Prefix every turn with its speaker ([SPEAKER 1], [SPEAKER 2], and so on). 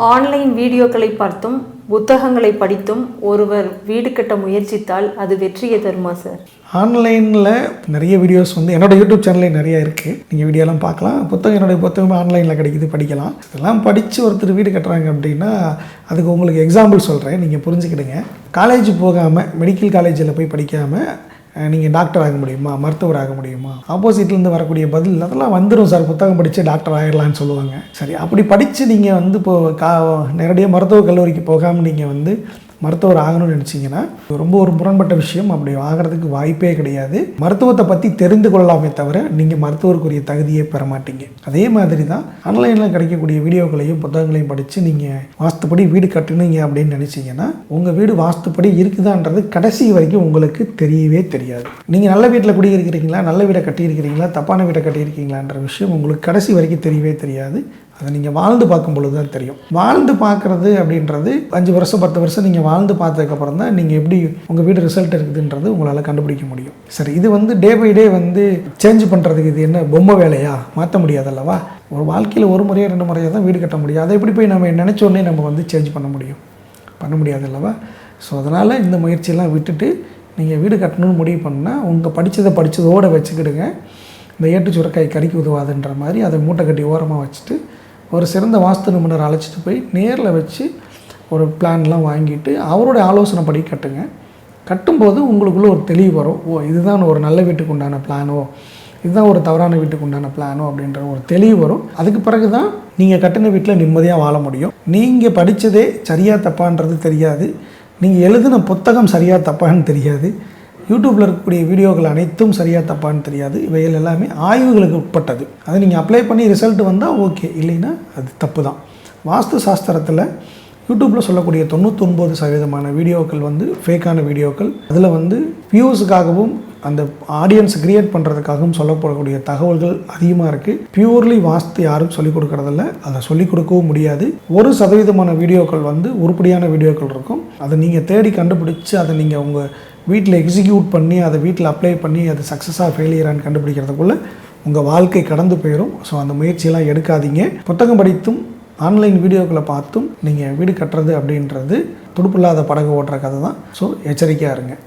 [SPEAKER 1] Online வீடியோக்களை பார்த்தும் புத்தகங்களை படித்தும் ஒருவர் வீடு கட்ட முயற்சித்தால் அது வெற்றியை தருமா சார்?
[SPEAKER 2] ஆன்லைனில் நிறைய வீடியோஸ் வந்து என்னோடய யூடியூப் சேனல்லே நிறைய இருக்குது நீங்கள் வீடியோலாம் பார்க்கலாம். புத்தகம் என்னுடைய புத்தகம் ஆன்லைனில் கிடைக்குது படிக்கலாம். இதெல்லாம் படித்து ஒருத்தர் வீடு கட்டுறாங்க அப்படின்னா அதுக்கு உங்களுக்கு எக்ஸாம்பிள் சொல்கிறேன் நீங்கள் புரிஞ்சுக்கிடுங்க. காலேஜ் போகாமல் மெடிக்கல் காலேஜில் போய் படிக்காமல் நீங்கள் டாக்டர் ஆக முடியுமா? மருத்துவர் ஆக முடியுமா ஆப்போசிட்லேருந்து வரக்கூடிய பதில் அதெல்லாம் வந்துடும் சார். புத்தகம் படித்து டாக்டர் ஆகிடலான்னு சொல்லுவாங்க. சரி அப்படி படித்து நீங்கள் வந்து இப்போது கா நேரடியாக மருத்துவக் கல்லூரிக்கு போகாமல் நீங்கள் வந்து மருத்துவர் ஆகணும்னு நினச்சிங்கன்னா ரொம்ப ஒரு முரண்பட்ட விஷயம். அப்படி ஆகிறதுக்கு வாய்ப்பே கிடையாது. மருத்துவத்தை பற்றி தெரிந்து கொள்ளலாமே தவிர நீங்கள் மருத்துவருக்குரிய தகுதியே பெற மாட்டீங்க. அதே மாதிரி தான் ஆன்லைனில் கிடைக்கக்கூடிய வீடியோக்களையும் புத்தகங்களையும் படித்து நீங்கள் வாஸ்துப்படி வீடு கட்டுனீங்க அப்படின்னு நினச்சிங்கன்னா உங்கள் வீடு வாஸ்துப்படி இருக்குதான்றது கடைசி வரைக்கும் உங்களுக்கு தெரியவே தெரியாது. நீங்கள் நல்ல வீட்டில் குடியிருக்கிறீங்களா நல்ல வீடை கட்டியிருக்கிறீங்களா தப்பான வீடை கட்டியிருக்கீங்களான்ற விஷயம் உங்களுக்கு கடைசி வரைக்கும் தெரியவே தெரியாது. அதை நீங்கள் வாழ்ந்து பார்க்கும் பொழுது தான் தெரியும். வாழ்ந்து பார்க்குறது அப்படின்றது அஞ்சு வருஷம் பத்து வருஷம் நீங்கள் வாழ்ந்து பார்த்ததுக்கப்புறம் தான் நீங்கள் எப்படி உங்கள் வீடு ரிசல்ட் இருக்குதுன்றது உங்களால் கண்டுபிடிக்க முடியும். சரி இது வந்து டே பை டே வந்து சேஞ்ச் பண்ணுறதுக்கு இது என்ன பொம்மை வேலையா? மாற்ற முடியாதல்லவா? ஒரு வாழ்க்கையில் ஒரு முறையாக ரெண்டு முறையாக தான் வீடு கட்ட முடியும். அதை எப்படி போய் நம்ம நினச்சோடனே நம்ம வந்து சேஞ்ச் பண்ண முடியும்? பண்ண முடியாது அல்லவா ஸோ அதனால் இந்த முயற்சியெல்லாம் விட்டுட்டு நீங்கள் வீடு கட்டணும்னு முடிவு பண்ணால் உங்கள் படித்ததை படித்ததோடு வச்சுக்கிடுங்க. இந்த ஏட்டு சுரக்காய் கறிக்கு உதவாதுன்ற மாதிரி அதை மூட்டை கட்டி ஓரமாக வச்சுட்டு ஒரு சிறந்த வாஸ்து நிபுணர் அழைச்சிட்டு போய் நேரில் வச்சு ஒரு பிளான்லாம் வாங்கிட்டு அவருடைய ஆலோசனைப்படி கட்டுங்க. கட்டும்போது உங்களுக்குள்ளே ஒரு தெளிவு வரும். ஓ இதுதான் ஒரு நல்ல வீட்டுக்கு உண்டான பிளானோ இதுதான் ஒரு தவறான வீட்டுக்கு உண்டான பிளானோ அப்படின்ற ஒரு தெளிவு வரும். அதுக்கு பிறகு தான் நீங்கள் கட்டின வீட்டில் நிம்மதியாக வாழ முடியும். நீங்கள் படித்ததே சரியாக தப்பான்றது தெரியாது. நீங்கள் எழுதின புத்தகம் சரியாக தப்பான்னு தெரியாது. யூடியூப்பில் இருக்கக்கூடிய வீடியோக்கள் அனைத்தும் சரியாக தப்பான்னு தெரியாது. இவைகள் எல்லாமே ஆய்வுகளுக்கு உட்பட்டது. அதை நீங்கள் அப்ளை பண்ணி ரிசல்ட் வந்தால் ஓகே இல்லைன்னா அது தப்பு தான் வாஸ்து சாஸ்திரத்தில் யூடியூப்பில் சொல்லக்கூடிய தொண்ணூத்தொன்பது சதவீதமான வீடியோக்கள் வந்து ஃபேக்கான வீடியோக்கள். அதில் வந்து வியூஸுக்காகவும் அந்த ஆடியன்ஸ் கிரியேட் பண்ணுறதுக்காகவும் சொல்லப்படக்கூடிய தகவல்கள் அதிகமாக இருக்குது பியூர்லி வாஸ்து யாரும் சொல்லிக் கொடுக்கறதில்ல. அதை சொல்லிக் கொடுக்கவும் முடியாது. ஒரு சதவீதமான வீடியோக்கள் வந்து உருப்படியான வீடியோக்கள் இருக்கும். அதை நீங்கள் தேடி கண்டுபிடிச்சி அதை நீங்கள் உங்கள் வீட்டில் எக்ஸிக்யூட் பண்ணி அதை வீட்டில் அப்ளை பண்ணி அது சக்ஸஸாக ஃபெயிலியரான்னு கண்டுபிடிக்கிறதுக்குள்ளே உங்கள் வாழ்க்கை கடந்து போயிடும் ஸோ அந்த முயற்சியெல்லாம் எடுக்காதீங்க. புத்தகம் படித்தும் ஆன்லைன் வீடியோக்களை பார்த்தும் நீங்கள் வீடு கட்டுறது அப்படின்றது துடுப்பில்லாத படகு ஓட்டுற கதை தான் ஸோ எச்சரிக்கையாக இருங்க.